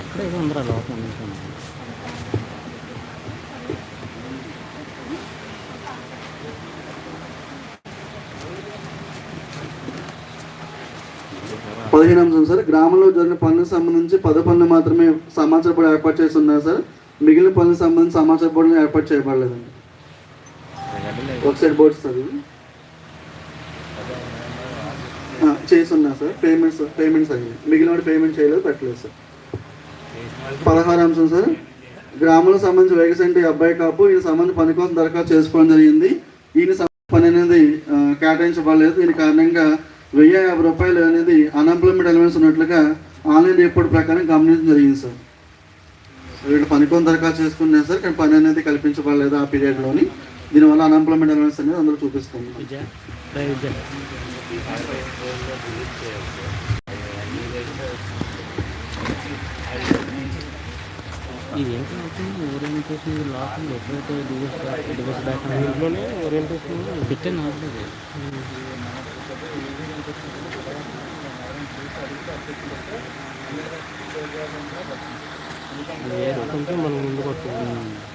ఎక్కడ ఏదో లోపల పదిహేను అంశం సార్. గ్రామంలో జరిగిన పనులకు సంబంధించి పద పనులు మాత్రమే సమాచార బోర్డు ఏర్పాటు చేస్తున్నారు సార్. మిగిలిన పనులకు సంబంధించి సమాచార బోర్డును ఏర్పాటు చేయబడలేదండి. ఒక సైడ్ బోర్డ్స్ సార్ ఇవి చేస్తున్నా సార్. పేమెంట్స్ పేమెంట్స్ అయ్యాయి. మిగిలిన పేమెంట్ చేయలేదు పెట్టలేదు సార్. పదహారు అంశం సార్. గ్రామంలో సంబంధించి వేగసంటి అబ్బాయి కాపు ఈయన సంబంధించి పని కోసం దరఖాస్తు చేసుకోవడం జరిగింది. ఈయన పని అనేది కేటాయించబడలేదు. దీని కారణంగా వెయ్యి యాభై రూపాయలు అనేది అన్ఎంప్లాయ్మెంట్ ఎలిమెంట్స్ ఉన్నట్లుగా ఆన్లైన్ రిపోర్ట్ ప్రకారం గమనించడం జరిగింది సార్. వీళ్ళు పని కోసం దరఖాస్తు చేసుకున్నారు సార్ కానీ పని అనేది కల్పించబడలేదు ఆ పీరియడ్లోని. దీనివల్ల అన్ఎంప్లాయ్మెంట్ ఎలిమెంట్స్ అనేది అందరూ చూపిస్తుంది ఇది ఏంటి అవుతుంది ఓరియంటేషన్ లోపల ఎప్పుడైతే డివోర్స్ బ్యాక్ డివోర్స్ బ్యాక్ దీంట్లోనే ఓరియంటేషన్ పెట్టే నాది కొంచెం మనం ముందుకు వస్తుంది